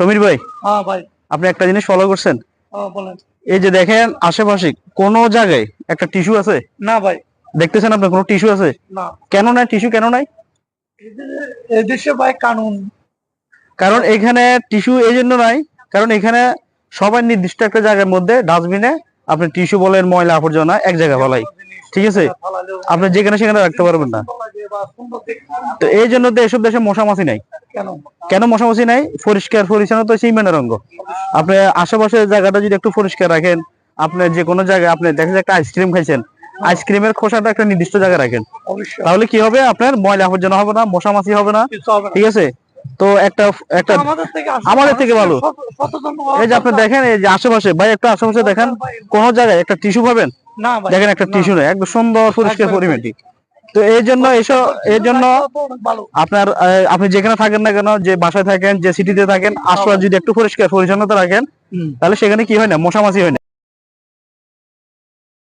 সমীর ভাই হ্যাঁ ভাই। আপনি একটা জিনিস ফলো করছেন? হ্যাঁ, এই যে দেখেন আশেপাশে কোন জায়গায় একটা টিস্যু আছে? না ভাই। দেখতেছেন আপনি কোনো টিস্যু আছে? না। কেন নাই? টিস্যু কেন নাই? এদেশে ভাই কানুন। কারণ এখানে টিস্যু এই জন্য নাই কারণ এখানে সবাই নির্দিষ্ট একটা জায়গার মধ্যে ডাস্টবিনে আপনি টিস্যু বলেন ময়লা আবর্জনা এক জায়গায় ফেলাই। ঠিক আছে? আপনি যেখানে সেখানে রাখতে পারবেন না। তো এই জন্য তো এসব দেশে মশামাছি নাই। কেন? মশামাছি নাই? পরিষ্কার পরিচ্ছন্ন তো সেই মেনের অঙ্গ আপনি আশেপাশের জায়গাটা যদি একটু পরিষ্কার রাখেন আপনি যে কোনো জায়গায় আপনি দেখেন যে একটা আইসক্রিম খাইছেন আইসক্রিমের খোসাটা একটা নির্দিষ্ট জায়গায় রাখেন। তাহলে কি হবে আপনার? ময়লা আবর্জনা হবে না মশামাছি হবে না হবে না। ঠিক আছে? তো একটা একটা আমাদের থেকে থেকে ভালো। এই যে আপনি দেখেন এই যে আশেপাশে ভাই একটু আশেপাশে দেখেন। কোন জায়গায় একটা টিস্যু পাবেন? না দেখেন একটা টিস্যু নেই একদম সুন্দর পরিষ্কার। পরিমেটি তো এই জন্য এসব এই জন্য আপনার আপনি যেখানে থাকেন না কেন যে বাসায় থাকেন যে সিটিতে থাকেন আশপাশ যদি একটু পরিষ্কার পরিচ্ছন্নতা রাখেন তাহলে সেখানে কি হয় না মশামাছি হয় না।